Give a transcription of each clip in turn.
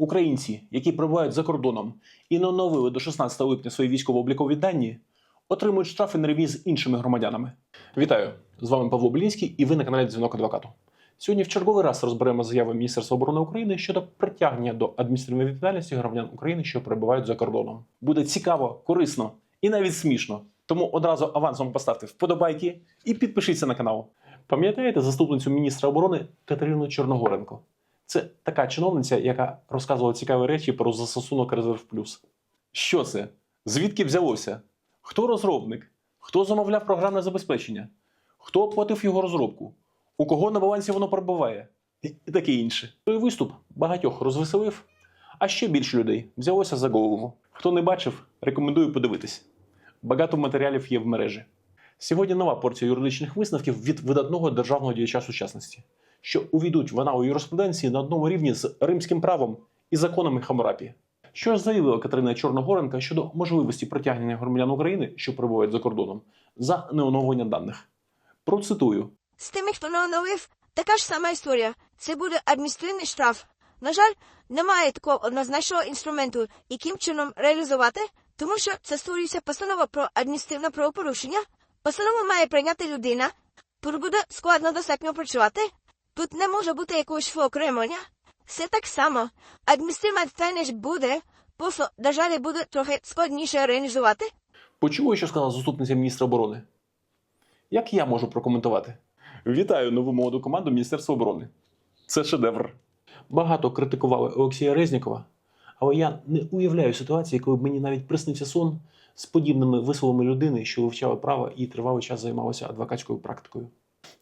Українці, які перебувають за кордоном і не оновили до 16 липня свої військово-облікові дані, отримують штрафи на рівні з іншими громадянами. Вітаю! З вами Павло Белінський і ви на каналі Дзвінок Адвокату. Сьогодні в черговий раз розберемо заяви Міністерства оборони України щодо притягнення до адміністративної відповідальності громадян України, що перебувають за кордоном. Буде цікаво, корисно і навіть смішно. Тому одразу авансом поставте вподобайки і підпишіться на канал. Пам'ятаєте заступницю міністра оборони Катерину Чорногоренко? Це така чиновниця, яка розказувала цікаві речі про застосунок Резерв Плюс. Що це? Звідки взялося? Хто розробник? Хто замовляв програмне забезпечення? Хто оплатив його розробку? У кого на балансі воно перебуває? І таке інше. Той виступ багатьох розвеселив, а ще більше людей взялося за голову. Хто не бачив, рекомендую подивитись. Багато матеріалів є в мережі. Сьогодні нова порція юридичних висновків від видатного державного діяча сучасності, що увійдуть в аналу юриспруденції на одному рівні з римським правом і законами Хамурапі. Що ж заявила Катерина Чорногоренка щодо можливості притягнення громадян України, що перебувають за кордоном, за неоновлення даних? Процитую: З тими, хто не оновив, така ж сама історія. Це буде адміністративний штраф. На жаль, немає такого однозначного інструменту, яким чином реалізувати, тому що це створюється постанова про адміністративне правопорушення. Постанову має прийняти людина, буде складно достатньо працювати. Тут не може бути якогось виокремлення. Все так само. Адміністративна відповідальність буде, просто, жаль, буде трохи складніше реалізувати. Почули, що сказала заступниця міністра оборони? Як я можу прокоментувати? Вітаю нову молоду команду Міністерства оборони. Це шедевр. Багато критикували Олексія Резнікова, але я не уявляю ситуації, коли б мені навіть приснився сон з подібними висловами людини, що вивчала право і тривалий час займалася адвокатською практикою.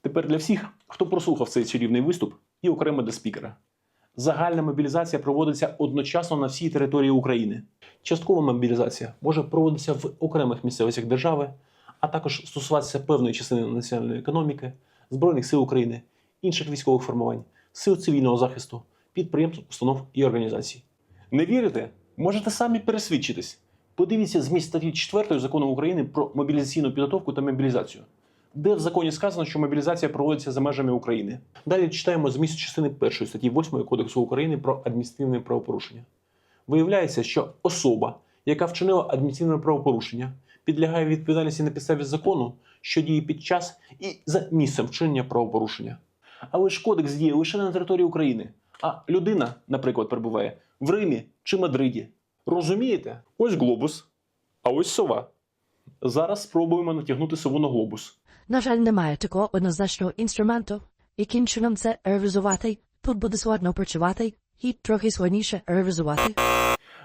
Тепер для всіх, хто прослухав цей чарівний виступ, і окремо для спікера. Загальна мобілізація проводиться одночасно на всій території України. Часткова мобілізація може проводитися в окремих місцевостях держави, а також стосуватися певної частини національної економіки, Збройних сил України, інших військових формувань, сил цивільного захисту, підприємств, установ і організацій. Не вірите? Можете самі пересвідчитись. Подивіться зміст статті 4 закону України про мобілізаційну підготовку та мобілізацію, де в законі сказано, що мобілізація проводиться за межами України. Далі читаємо зміст частини 1 статті 8 Кодексу України про адміністративне правопорушення. Виявляється, що особа, яка вчинила адміністративне правопорушення, підлягає відповідальності на підставі закону, що діє під час і за місцем вчинення правопорушення. Але ж кодекс діє лише на території України, а людина, наприклад, перебуває в Римі чи Мадриді. Розумієте? Ось глобус, а ось сова. Зараз спробуємо натягнути сову на глобус. На жаль, немає такого однозначного інструменту, яким чином це реалізувати. Тут буде складно працювати і трохи складніше реалізувати.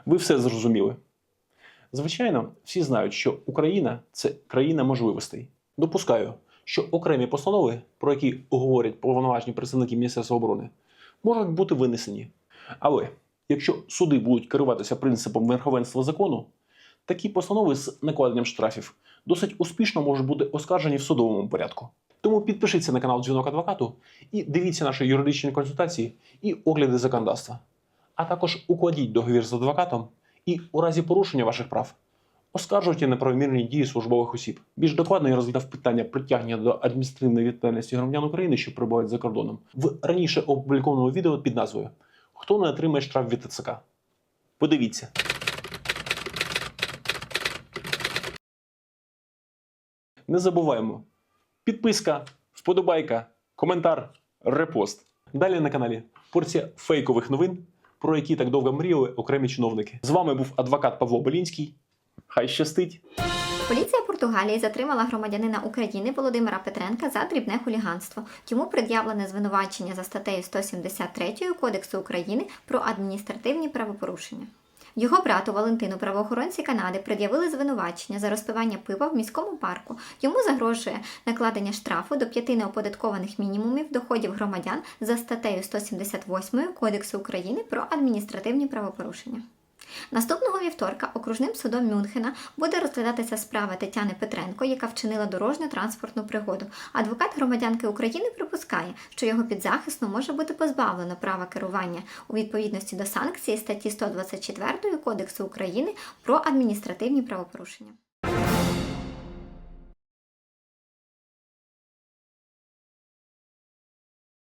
Ви все зрозуміли. Звичайно, всі знають, що Україна це країна можливостей. Допускаю, що окремі постанови, про які говорять повноважні представники Міністерства оборони, можуть бути винесені. Але якщо суди будуть керуватися принципом верховенства закону, такі постанови з накладенням штрафів досить успішно можуть бути оскаржені в судовому порядку. Тому підпишіться на канал Дзвінок Адвокату і дивіться наші юридичні консультації і огляди законодавства. А також укладіть договір з адвокатом і у разі порушення ваших прав оскаржуйте неправомірні дії службових осіб. Більш докладно я розглядав питання притягнення до адміністративної відповідальності громадян України, що перебувають за кордоном, в раніше опублікованому відео під назвою Хто не отримає штраф від ТЦК. Подивіться. Не забуваємо. Підписка, вподобайка, коментар, репост. Далі на каналі порція фейкових новин, про які так довго мріяли окремі чиновники. З вами був адвокат Павло Белінський. Хай щастить! Поліція Португалії затримала громадянина України Володимира Петренка за дрібне хуліганство. Йому пред'явлене звинувачення за статтею 173 Кодексу України про адміністративні правопорушення. Його брату Валентину правоохоронці Канади пред'явили звинувачення за розпивання пива в міському парку. Йому загрожує накладення штрафу до п'яти неоподаткованих мінімумів доходів громадян за статтею 178 Кодексу України про адміністративні правопорушення. Наступного вівторка окружним судом Мюнхена буде розглядатися справа Тетяни Петренко, яка вчинила дорожню транспортну пригоду. Адвокат громадянки України припускає, що його підзахисно може бути позбавлено права керування у відповідності до санкції статті 124 Кодексу України про адміністративні правопорушення.